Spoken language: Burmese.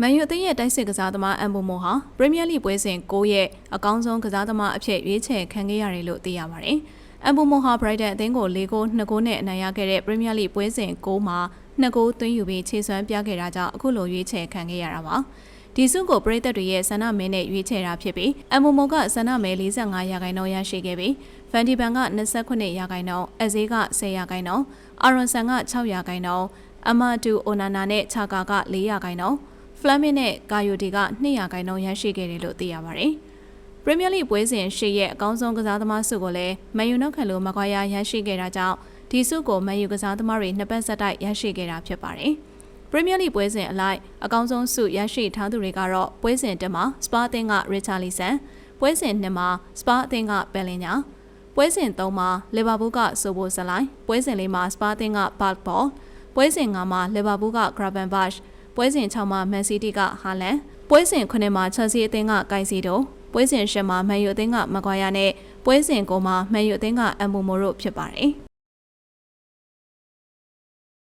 မန်ယူအသင်းရဲ့တိုက်စစ်ကစားသမားအမ်ဘူမိုဟာပရီးမီးယားလိပွဲစဉ်9ရဲ့အကောင်းဆုံးကစားသမားအဖြစ်ရွေးချယ်ခံခဲ့ရတယ်လို့သိရပါတယ်။အမ်ဘူမိုဟာဘရိုက်တန်အသင်းကို၄ဂိုး2ဂိုးနဲ့အနိုင်ရခဲ့တဲ့ပရီးမီးယားလိပွဲစဉ်9မှာ2ဂိုးသွင်းယူပြီးခြေစွမ်းပြခဲ့တာကြောင့်အခုလိုရွေးချယ်ခံခဲ့ရတာပါ။ဒီစုကိုပရိသတ်တွေရဲ့ဆန္ဒမဲနဲ့ရွေးချယ်တာဖြစ်ပြီးအမ်ဘူမိုကဆန္ဒမဲ45ရာခိုင်နှုန်းရရှိခဲ့ပြီးဖန်ဒီဘန်က29ရာခိုင်နှုန်းအဇေးက10ရာခိုင်နှုန်းအာရွန်ဆန်က6ရာခိုင်နှုန်းအမတူအိုနာနာနဲ့ချာကာက4ရာခိုင်နှုန်း ဖလမ်မင်နဲ့ကာယိုတီက200ခိုင်နှုန်းရရှိခဲ့တယ်လို့သိရပါတယ်။ပရီးမီးယားလိပွဲစဉ်ရှေ့ရဲ့အကောင်းဆုံးကစားသမားစုကိုလည်းမန်ယူနောက်ခံလိုမကွာယာရရှိခဲ့တာကြောင့်ဒီစုကိုမန်ယူကစားသမားတွေနှစ်ပတ်ဆက်တိုက်ရရှိခဲ့တာဖြစ်ပါတယ်။ပရီးမီးယားလိပွဲစဉ်အလိုက်အကောင်းဆုံးစုရရှိထားသူတွေကတော့ပွဲစဉ်တက်မှာစပါးအသင်းကရစ်ချာလီဆန်ပွဲစဉ်နှစ်မှာစပါးအသင်းကဘယ်လင်ညာပွဲစဉ်၃မှာလီဗာပူးကဆိုဘိုဇလိုင်းပွဲစဉ်၄မှာစပါးအသင်းကဘတ်ဘော့ပွဲစဉ်၅မှာလီဗာပူးကဂရာဗန်ဘတ် ပွဲစဉ်6မှာမန်စီးတီးကဟာလန်ပွဲစဉ်9မှာချယ်ဆီအသင်းကကိုင်စီတိုပွဲစဉ်10မှာမန်ယူအသင်းကမကွာယာနဲ့ပွဲစဉ်9မှာမန်ယူအသင်းကအမ်ဘူမိုရိုဖြစ်ပါတယ်